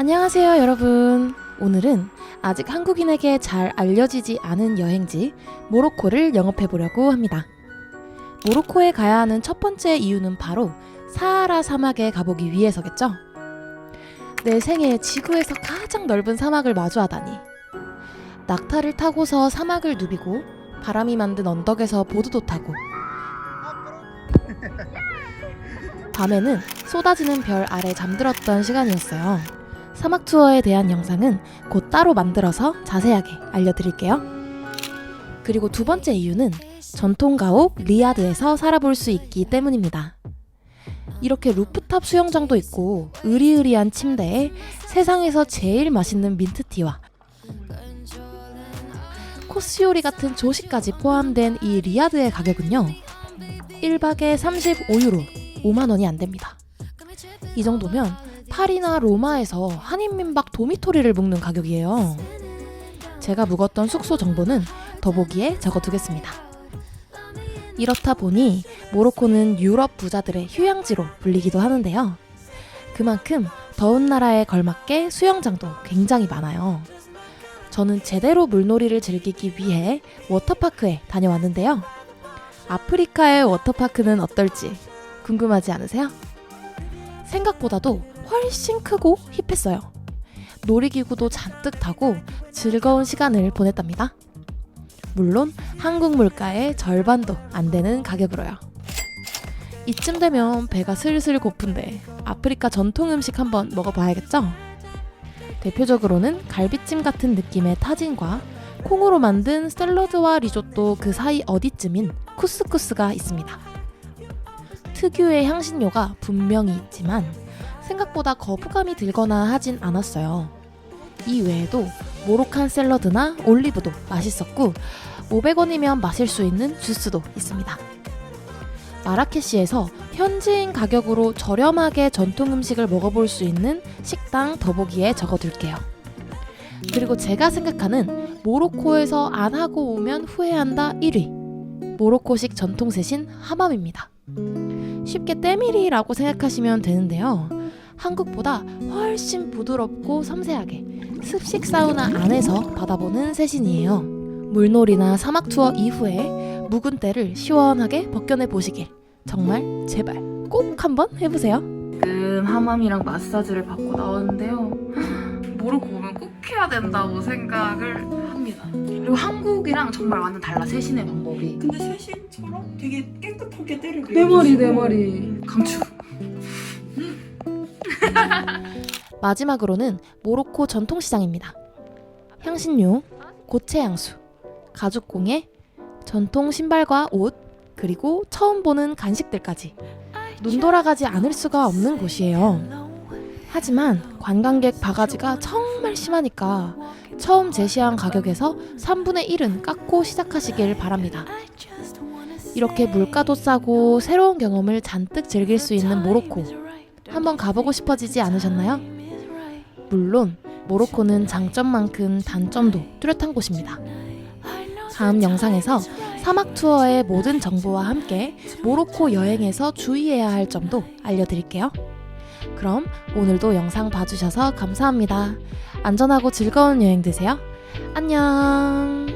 안녕하세요, 여러분. 오늘은 아직 한국인에게 잘 알려지지 않은 여행지 모로코를 영업해 보려고 합니다. 모로코에 가야 하는 첫 번째 이유는 바로 사하라 사막에 가보기 위해서겠죠? 내 생애 지구에서 가장 넓은 사막을 마주하다니. 낙타를 타고서 사막을 누비고 바람이 만든 언덕에서 보드도 타고 밤에는 쏟아지는 별 아래 잠들었던 시간이었어요. 사막 투어에 대한 영상은 곧 따로 만들어서 자세하게 알려드릴게요. 그리고 두 번째 이유는 전통 가옥 리야드에서 살아볼 수 있기 때문입니다. 이렇게 루프탑 수영장도 있고 으리으리한 침대에 세상에서 제일 맛있는 민트티와 코스 요리 같은 조식까지 포함된 이 리야드의 가격은요. 1박에 35유로, 5만 원이 안 됩니다. 이 정도면 파리나 로마에서 한인민박 도미토리를 묵는 가격이에요. 제가 묵었던 숙소 정보는 더보기에 적어두겠습니다. 이렇다 보니 모로코는 유럽 부자들의 휴양지로 불리기도 하는데요. 그만큼 더운 나라에 걸맞게 수영장도 굉장히 많아요. 저는 제대로 물놀이를 즐기기 위해 워터파크에 다녀왔는데요. 아프리카의 워터파크는 어떨지 궁금하지 않으세요? 생각보다도 훨씬 크고 힙했어요. 놀이기구도 잔뜩 타고 즐거운 시간을 보냈답니다. 물론 한국 물가의 절반도 안 되는 가격으로요. 이쯤 되면 배가 슬슬 고픈데 아프리카 전통 음식 한번 먹어봐야겠죠? 대표적으로는 갈비찜 같은 느낌의 타진과 콩으로 만든 샐러드와 리조또 그 사이 어디쯤인 쿠스쿠스가 있습니다. 특유의 향신료가 분명히 있지만 생각보다 거부감이 들거나 하진 않았어요. 이 외에도 모로칸 샐러드나 올리브도 맛있었고 500원이면 마실 수 있는 주스도 있습니다. 마라케시에서 현지인 가격으로 저렴하게 전통 음식을 먹어볼 수 있는 식당 더보기에 적어둘게요. 그리고 제가 생각하는 모로코에서 안 하고 오면 후회한다 1위. 모로코식 전통셋인 하맘입니다. 쉽게 때밀이라고 생각하시면 되는데요. 한국보다 훨씬 부드럽고 섬세하게 습식 사우나 안에서 받아보는 세신이에요. 물놀이나 사막 투어 이후에 묵은 때를 시원하게 벗겨내 보시길 정말 제발 꼭 한번 해보세요. 지금 하맘이랑 마사지를 받고 나왔는데요. 모로코 오면 꼭 해야 된다고 생각을 합니다. 그리고 한국이랑 정말 완전 달라 세신의 방법이. 근데 세신처럼 되게 깨끗하게 때를 내 머리 내 머리. 강추. 마지막으로는 모로코 전통시장입니다. 향신료, 고체 향수, 가죽공예, 전통 신발과 옷, 그리고 처음 보는 간식들까지 눈 돌아가지 않을 수가 없는 곳이에요. 하지만 관광객 바가지가 정말 심하니까 처음 제시한 가격에서 3분의 1은 깎고 시작하시길 바랍니다. 이렇게 물가도 싸고 새로운 경험을 잔뜩 즐길 수 있는 모로코. 한번 가보고 싶어지지 않으셨나요? 물론 모로코는 장점만큼 단점도 뚜렷한 곳입니다. 다음 영상에서 사막 투어의 모든 정보와 함께 모로코 여행에서 주의해야 할 점도 알려드릴게요. 그럼 오늘도 영상 봐주셔서 감사합니다. 안전하고 즐거운 여행 되세요. 안녕.